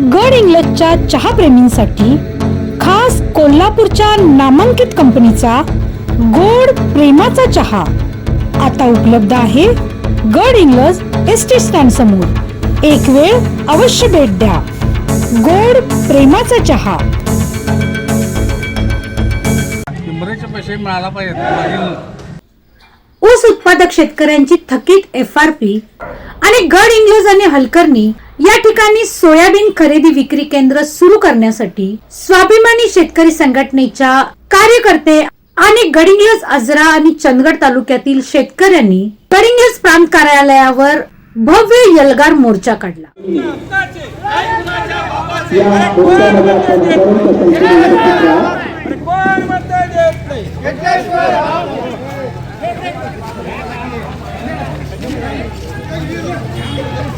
गड इंग्लजच्या चहा प्रेमींसाठी खास कोल्हापूरच्या नामांकित कंपनीचा गोड प्रेमाचा चहा आता उपलब्ध आहे गड इंग्लज एस टी स्टँड समोर. एक वेळ अवश्य भेट द्या. गोड प्रेमाचा चहा. शंभराचे पैसे मिळाला पाहिजे मागील ऊस उत्पादक शेतकऱ्यांची थकीत एफ आर पी आणि गड इंग्लज आणि हलकर्णी या ठिकाणी सोयाबीन खरेदी विक्री केंद्र सुरू करण्यासाठी स्वाभिमानी शेतकरी संघटनेच्या कार्यकर्ते आणि गडिंग्लज आजरा आणि चंदगड तालुक्यातील शेतकऱ्यांनी गडिंग्लज प्रांत कार्यालयावर भव्य यलगार मोर्चा काढला.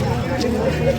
या मोर्चामध्ये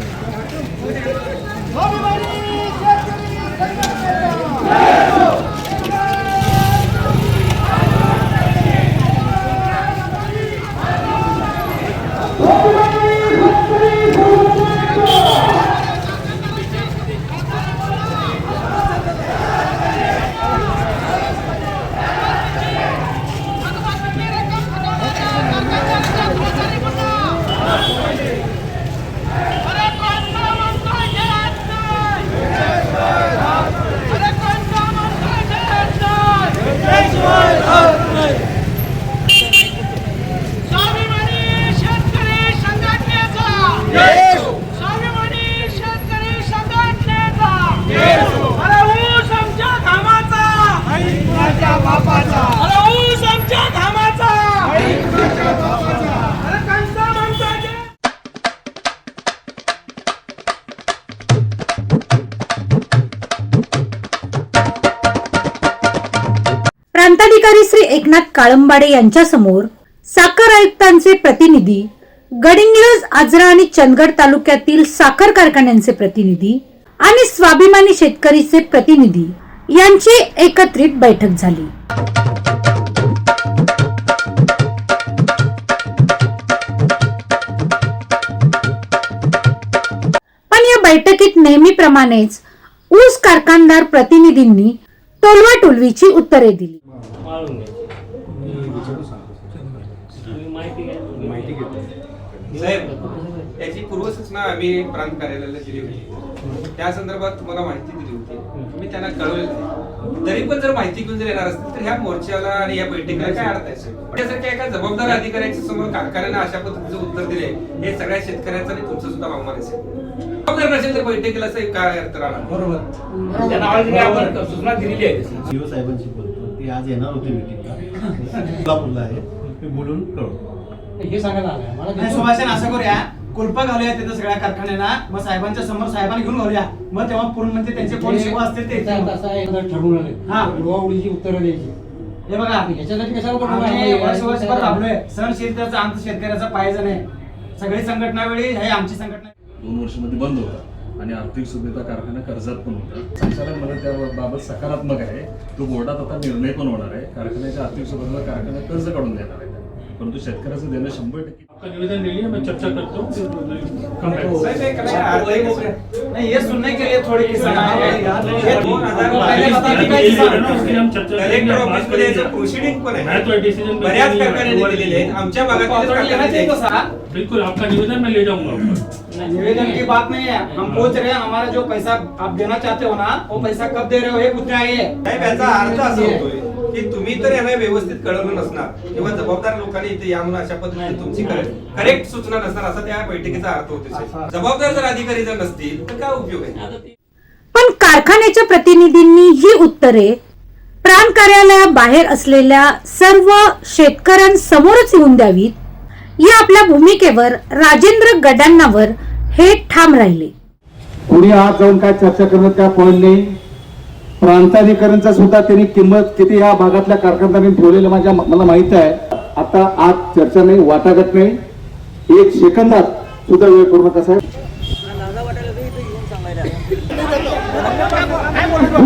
जिल्हाधिकारी श्री एकनाथ काळंबाडे यांच्यासमोर साखर आयुक्तांचे प्रतिनिधी गडिंग्लज आजरा आणि चंदगड तालुक्यातील साखर कारखान्यांचे प्रतिनिधी आणि स्वाभिमानी शेतकरीचे प्रतिनिधी यांची एकत्रित बैठक झाली. पण या बैठकीत नेहमीप्रमाणेच ऊस कारखानदार प्रतिनिधींनी टोलवा टोलवीची उत्तरे दिली. पूर्वसूचना आम्ही प्रांत कार्यालयाला दिली होती. त्या संदर्भात तुम्हाला माहिती दिली होती. तुम्ही त्यांना कळवले तरी पण जर माहिती घेऊन जर येणार असतील तर ह्या मोर्चाला आणि या बैठकीला काय अर्थ आहे? त्यासारख्या एका जबाबदार अधिकाऱ्याच्या समोर कारखान्यानं अशा पद्धतीचं उत्तर दिले हे सगळ्या शेतकऱ्यांचं आणि तुमचं सुद्धा बहुमान असेल जबाबदार नसेल तर बैठकीला काय अर्थ राहणार? त्यांना ऑलरेडी आपण सूचना दिलेली आहे. तशी. सीओ साहेबांशी बोलतो. ते आज येणार होते मिटिंगला कोल्हापूरला आहे. मी बोलून कळवतो. हे सांगायला आलंय. मला नाही, सुभाषन असं करूया. कुलप घालूया तिथं सगळ्या कारखान्यांना. मग साहेबांच्या समोर साहेबांना घेऊन घालूया. मग तेव्हा पूर्ण म्हणजे त्यांचे कोण शिवा असतील ते. येतील. ठरवून आले. हा. उडीची उत्तरं द्यायची. हे बघा. ह्याच्यासाठी कशाला बोलतो आम्ही वर्ष वर्षभर राबलोय. सण शेतकऱ्याचा आमचा शेतकऱ्याचा पाहिजे नाही. सगळी संघटना वेळी हे आमची संघटना दोन वर्षामध्ये बंद होता. आणि आर्थिक सुविधा कारखाना कर्जात पण होता. संचालक मला त्याबाबत सकारात्मक आहे. तो बोर्डात आता निर्णय पण होणार आहे. कारखान्याच्या आर्थिक सुविधा कारखाना कर्ज काढून देणार आहे. परंतु शेतकऱ्याचं देणं शंभर टक्के निवेदन दिली मैं चर्चा करता हूँ। साहेब, हे काय अर्धही मोकळे. नाही हे सुन नाही केली थोडी किसान हे दोन हजार पहिले बावीस बताते काय किसान? कलेक्टर ऑफिसमध्ये याचं प्रोसिडिंग पण आहे बऱ्याच कारखान्यांनी दिलेले आहेत आमच्या भागातील ऑथोरिटी लेना चाहिए तो कारखान्याचे साहब बिल्कुल आपका निवेदन मैं ले जाऊंगा ऊपर निवेदन की बात नहीं है। हम पूछ रहे हैं हमारा जो पैसा आप देना चाहते हो ना वो पैसा कब दे रहे हो ये पूछना है। साहेब याचा अर्थ असा होतोय की तुम्ही तर यांना व्यवस्थित कळवलं नसणार. किंवा जबाबदार लोकांनी इथे या म्हणून अशा पद्धतीने तुमची करेक्ट सूचना नसणार असा त्या बैठकीचा अर्थ होतो. जबाबदार जर अधिकारी जर नसतील तर काय उपयोग आहे? पण कारखान्याच्या प्रतिनिधींनी ही उत्तरे प्रांत कार्यालयाबाहेर असलेल्या सर्व शेतकऱ्यांसमोरच येऊन द्यावीत. या आपल्या भूमिकेवर राजेंद्र गडांनावर हे ठाम राहिले. कुणी आज जाऊन काय चर्चा करण्यात काय पॉईंट नाही प्रांताधिकाऱ्यांचा सुद्धा त्यांनी किंमत किती या भागातल्या कारखानदारांनी ठेवलेलं माझ्या मला माहीत आहे. आता आज चर्चा नाही वाटाघाट नाही. एक सेकंदात सुद्धा वेळ करू नका साहेब.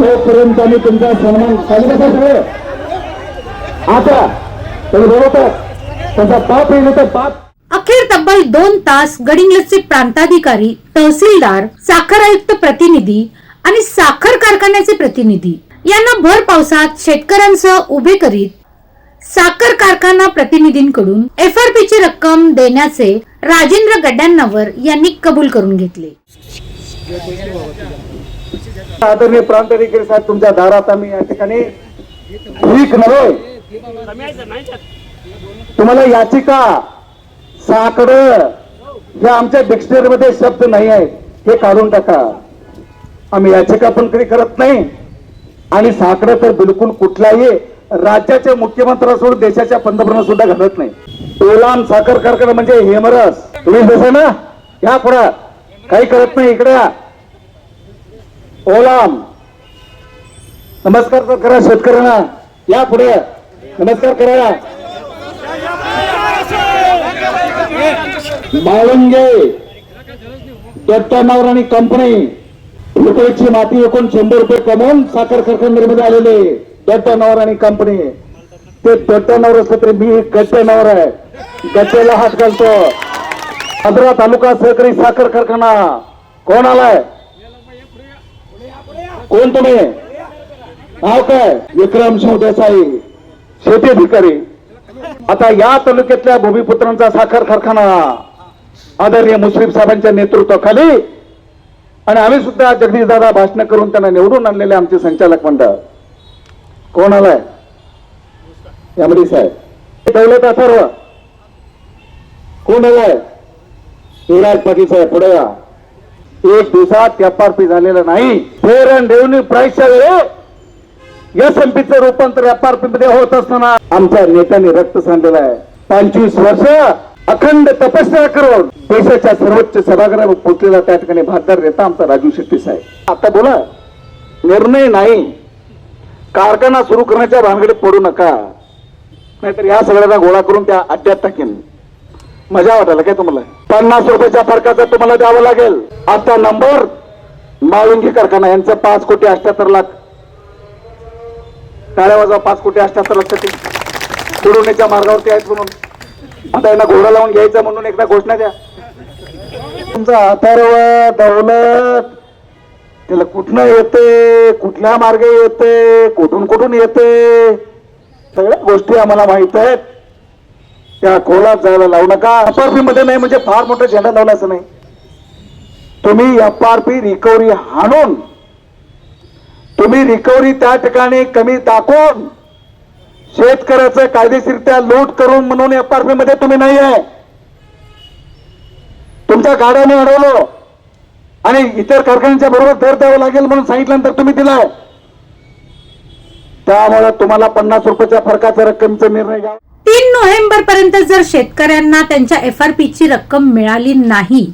जोपर्यंत आम्ही तुमचा सन्मान चालू कसा सगळे. आता तुम्ही बरोबर. तसा पाप येईल तर पाप. अखेर तब्बल तब्बल दोन तास गडिंग्लजचे प्रांताधिकारी तहसीलदार साखर आयुक्त प्रतिनिधी आणि साखर कारखान्याचे प्रतिनिधी. यांना भर पावसात शेतकऱ्यांसह उभे करीत साखर कारखाना प्रतिनिधींकडून एफ आर पी ची रक्कम देण्याचे राजेंद्र गड्ड्यांनावर यांनी कबूल करून घेतले. आदरणीय प्रांताधिकारी साहेब तुमच्या दारात आम्ही या ठिकाणी ठीक नव्हे. तुम्हाला याचिका साकड हे आमच्या डिक्शनरी मध्ये शब्द नाही आहे हे काढून टाका. आम्ही याचिका पण कधी करत नाही. आणि साकडं तर बिलकुल कुठलाही राज्याच्या मुख्यमंत्री देशाच्या पंतप्रधान सुद्धा घालत नाही. ओलाम साखर कारखाना म्हणजे हेमरस. तुम्ही जसं ना. या पुढं काही करत नाही इकडे ओलाम. नमस्कार तर करा शेतकऱ्यांना. या पुढे. नमस्कार करा. माळंगे दत्तानावर आणि कंपनी रुपयाची माती एकूण शंभर रुपये कमवून साखर कारखान्यामध्ये आलेले दत्तानावर आणि कंपनी ते दत्तानावर असलं तरी मी गट्ट्यानावर आहे. गट्ट्याला हात घालतो. आंध्रा तालुका सहकारी साखर कारखाना. कोण आलाय? कोण तुम्ही? नाव काय? विक्रम शिव शेती अधिकारी आता या तालुक्यातल्या भूमिपुत्रांचा साखर कारखाना. आदरणीय मुश्रीफ साहेबांच्या नेतृत्वाखाली आणि आम्ही सुद्धा जगदीशदादा भाषण करून त्यांना निवडून आणलेले आमचे संचालक मंडळ. कोण आलाय? यामध्ये साहेब. दौलत अथर्व कोण आलाय? युवराज पाटील साहेब पुढे या. एक दिवसात एफआरपी झालेलं नाही. फेअर अँड रेव्हन्यू प्राईसच्या वेळी एस एम पीचं रूपांतर एफआरपी मध्ये होत असताना आमच्या नेत्याने रक्त सांडलेलं आहे. पंचवीस वर्ष अखंड तपस्या करून देशाच्या सर्वोच्च सभागृहावर पोहोचलेला त्या ठिकाणी भागदार नेता आमचा राजू शेट्टी साहेब. आता बोला निर्णय नाही. कारखाना सुरू करण्याच्या भानगडीत पडू नका. नाहीतर या सगळ्यांना गोळा करून त्या अड्ड्यात टाकेन. मजा वाटायला काय तुम्हाला? पन्नास रुपयाच्या फरकाचा तुम्हाला द्यावं लागेल. आता नंबर माळुंगी कारखाना यांचं पाच कोटी अठ्याहत्तर लाख. टाळ्या वाजवा पाच कोटी अठ्याहत्तर लाख सोडवण्याच्या मार्गावरती आहेत म्हणून. आता यांना घोडा लावून घ्यायचा म्हणून एकदा घोषणा द्या. तुमचा अथर्व दौलत त्याला कुठनं येते कुठल्या मार्गे येते कुठून कुठून येते? सगळ्या गोष्टी आम्हाला माहीत आहेत. त्या खोलात जायला लावू नका. अप आर पी मध्ये नाही म्हणजे फार मोठा झेंडा लावला असं नाही. तुम्ही एफ आर पी रिकव्हरी हाणून तुम्ही रिकव्हरी त्या ठिकाणी कमी दाखवून शेतकऱ्याचं कायदेशीरित्या लूट करून म्हणून एफआरपी मध्ये तुम्ही नाही आहे. तुमच्या गाड्याने अडवलं. आणि इतर कारखान्यांच्या बरोबर दर द्यावं लागेल म्हणून सांगितल्यानंतर तुम्ही दिलाय. त्यामुळे तुम्हाला पन्नास रुपयाच्या फरकाच्या रक्कमचा निर्णय घ्या तीन नोव्हेंबर पर्यंत जर शेतकऱ्यांना त्यांच्या एफआरपी ची रक्कम मिळाली नाही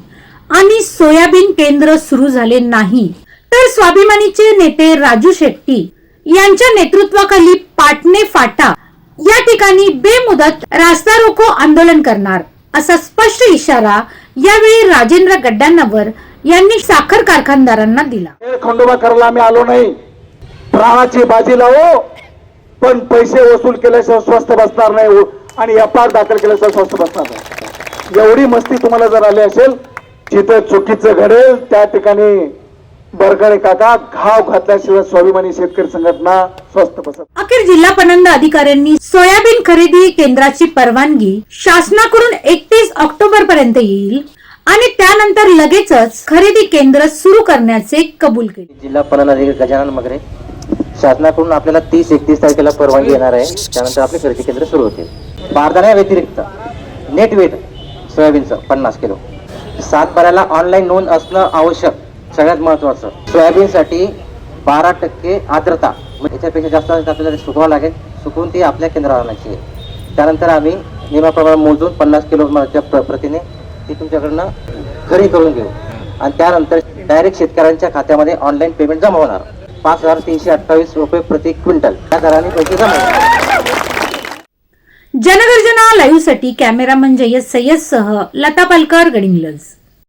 आणि सोयाबीन केंद्र सुरू झाले नाही तर स्वाभिमानीचे नेते राजू शेट्टी यांच्या नेतृत्वाखाली पाटणे फाटा. या ठिकाणी बेमुदत रास्ता रोको आंदोलन करणार असा स्पष्ट इशारा यावेळी राजेंद्र गड्डांनावर यांनी साखर कारखानदारांना दिला. खंडोबा करायला आम्ही आलो नाही. प्राणाची बाजी लावो पण पैसे वसूल केल्याशिवाय स्वस्त बसणार नाही. आणि एफ आर दाखल केल्याशिवाय स्वस्त बसणार नाही. एवढी मस्ती तुम्हाला जर आली असेल जिथं चुकीचं घडेल त्या ठिकाणी बरगडे काका घाव घातल्याशिवाय स्वाभिमानी शेतकरी संघटना स्वस्त बसत. अखेर जिल्हा पणंद अधिकाऱ्यांनी सोयाबीन खरेदी केंद्राची परवानगी शासनाकडून एकतीस ऑक्टोबर पर्यंत येईल आणि त्यानंतर लगेचच खरेदी केंद्र सुरू करण्याचे कबूल केले. जिल्हा पणन अधिकारी गजानन मगरे शासनाकडून आपल्याला तीस एकतीस तारखेला परवानगी येणार आहे. त्यानंतर आपले खरेदी केंद्र सुरू होतील. बारदाण्या व्यतिरिक्त नेट वेट सोयाबीनचं पन्नास किलो. सात बाराला ऑनलाईन नोंद असणं आवश्यक. सगळ्यात महत्वाचं. सोयाबीनसाठी बारा टक्के आर्द्रता. म्हणजे याच्यापेक्षा जास्त आपल्याला ते सुकवावं लागेल. सुकवून ती आपल्या केंद्रावर आणायची आहे. त्यानंतर आम्ही नियमाप्रमाणे मोजून पन्नास किलो प्र- प्रतीने ती तुमच्याकडनं खरी करून घेऊ. आणि त्यानंतर डायरेक्ट शेतकऱ्यांच्या खात्यामध्ये ऑनलाईन पेमेंट जमा होणार. पाच हजार तीनशे अठ्ठावीस रुपये प्रति क्विंटल. या दराने पैसे जमा होणार. जनगर्जना लाईव्हसाठी कॅमेरामन जय्यद सय्यद सह लता पालकर गडिंगलज